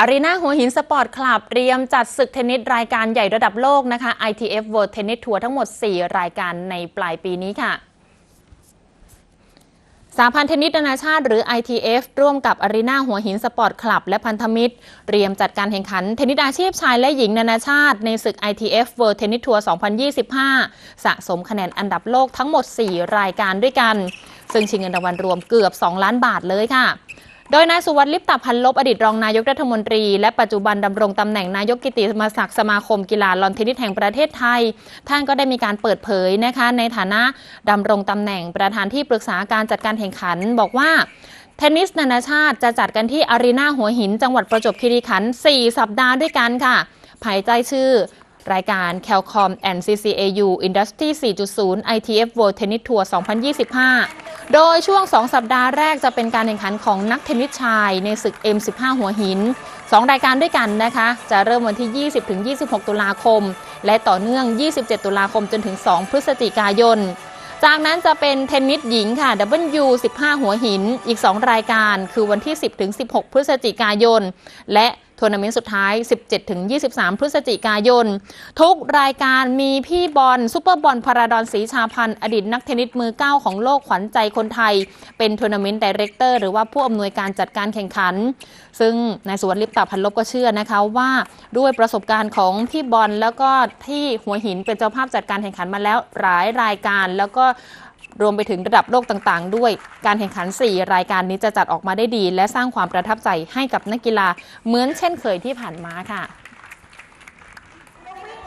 อารีนาหัวหินสปอร์ตคลับเตรียมจัดศึกเทนนิสรายการใหญ่ระดับโลกนะคะ ITF World Tennis Tour ทั้งหมด 4 รายการในปลายปีนี้ค่ะสาพันธ์เทนนิสนานาชาติหรือ ITF ร่วมกับอารีนาหัวหินสปอร์ตคลับ และพันธมิตร เตรียมจัดการแข่งขันเทนนิสอาชีพชายและหญิงนานาชาติ ในศึก ITF World Tennis Tour 2025 สะสมคะแนนอันดับโลกทั้งหมด 4 รายการด้วยกัน ซึ่งชิงเงินรางวัลรวมเกือบ 2 ล้านบาทเลยค่ะ โดยนายสุวัสดิ์ลิปตพันลบอดีตรองนายกรัฐมนตรี และปัจจุบันดำรงตำแหน่งนายกกิติมศักดิ์สมาคมกีฬาลอนเทนนิสแห่งประเทศไทย ท่านก็ได้มีการเปิดเผยนะคะในฐานะดำรงตำแหน่งประธานที่ปรึกษาการจัดการแข่งขันบอกว่าเทนนิสนานาชาติจะจัดกันที่อารีนาหัวหิน จังหวัดประจวบคีรีขันธ์4สัปดาห์ด้วยกันค่ะ ภายใต้ชื่อรายการ Calcom and CCAU Industry 4.0 ITF World Tennis Tour 2025 โดยช่วง 2 สัปดาห์แรกจะเป็นการแข่งขันของนักเทนนิสชาย ในศึก M15 หัวหิน 2 รายการด้วยกันนะคะ จะเริ่มวันที่ 20-26 ตุลาคม และต่อเนื่อง 27 ตุลาคมจนถึง 2 พฤศจิกายน จากนั้นจะเป็นเทนนิสหญิงค่ะ W 15 หัวหินอีก 2 รายการ คือวันที่ 10ถึง16 พฤศจิกายน และ ทัวร์นาเมนต์สุดท้าย 17-23 พฤศจิกายน ทุกรายการมีพี่บอลซูเปอร์บอลพาราดอนศรีชาพันธ์อดีตนักเทนนิสมือเก้าของโลกขวัญใจคนไทย เป็นทัวร์นาเมนต์ดีเรคเตอร์หรือว่าผู้อำนวยการจัดการแข่งขัน ซึ่งนายสุวัสดิ์ลิปตาพันลบก็เชื่อนะคะว่าด้วยประสบการณ์ของพี่บอลแล้วก็ที่หัวหินเป็นเจ้าภาพจัดการแข่งขันมาแล้วหลายรายการแล้วก็ รวมไปถึงระดับโลกต่างๆ ด้วย การแข่งขัน 4 รายการนี้จะจัดออกมาได้ดี และสร้างความประทับใจให้กับนักกีฬาเหมือนเช่นเคยที่ผ่านมาค่ะ